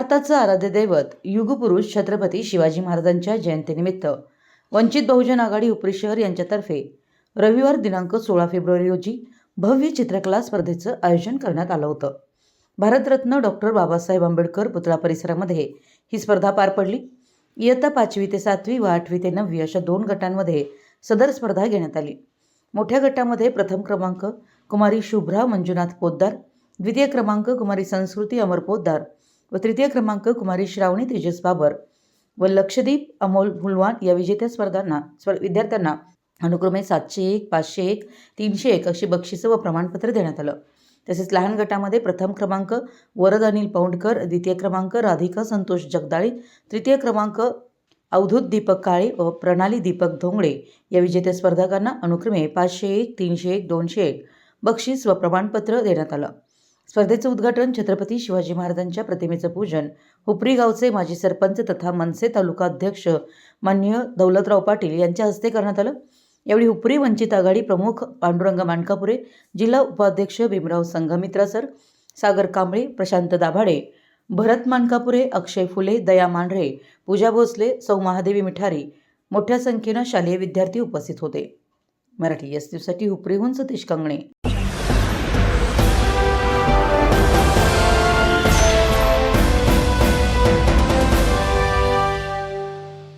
भारताचं आराध्य दैवत युगपुरुष छत्रपती शिवाजी महाराजांच्या जयंतीनिमित्त वंचित बहुजन आघाडी उपरी शहर यांच्यातर्फे रविवार दिनांक सोळा फेब्रुवारी रोजी भव्य चित्रकला स्पर्धेचं आयोजन करण्यात आलं होतं. भारतरत्न डॉक्टर बाबासाहेब आंबेडकर पुतळा परिसरामध्ये ही स्पर्धा पार पडली. इयत्ता पाचवी ते सातवी व आठवी ते नववी अशा दोन गटांमध्ये सदर स्पर्धा घेण्यात आली. मोठ्या गटामध्ये प्रथम क्रमांक कुमारी शुभ्रा मंजुनाथ पोद्दार द्वितीय क्रमांक कुमारी संस्कृती अमर पोद्दार व तृतीय क्रमांक कुमारी श्रावणी तेजस बाबर व लक्षदीप अमोल भुलवान या विजेत्या स्पर्धांना स्पर् विद्यार्थ्यांना अनुक्रमे सातशे एक पाचशे एक तीनशे एक अशी बक्षिसं व प्रमाणपत्र देण्यात आलं. तसेच लहान गटामध्ये प्रथम क्रमांक वरद अनिल पौंडकर द्वितीय क्रमांक राधिका संतोष जगदाळी तृतीय क्रमांक अवधूत दीपक काळे व प्रणाली दीपक धोंगडे या विजेत्या स्पर्धकांना अनुक्रमे पाचशे एक तीनशे एक दोनशे एक बक्षीस व प्रमाणपत्र देण्यात आलं. स्पर्धेचं उद्घाटन छत्रपती शिवाजी महाराजांच्या प्रतिमेचं पूजन. हुपरी गावचे माजी सरपंच तथा मनसे तालुका अध्यक्ष माननीय दौलतराव पाटील यांच्या हस्ते करण्यात आलं. यावेळी हुपरी वंचित आघाडी प्रमुख पांडुरंग माणकापुरे जिल्हा उपाध्यक्ष भीमराव संघमित्रा सर सागर कांबळे प्रशांत दाभाडे भरत मानकापुरे अक्षय फुले दया मांढरे पूजा भोसले सौ महादेवी मिठारी मोठ्या संख्येनं शालेय विद्यार्थी उपस्थित होते. मराठी एस न्यूजसाठी हुपरीहून सतीश कंगणे.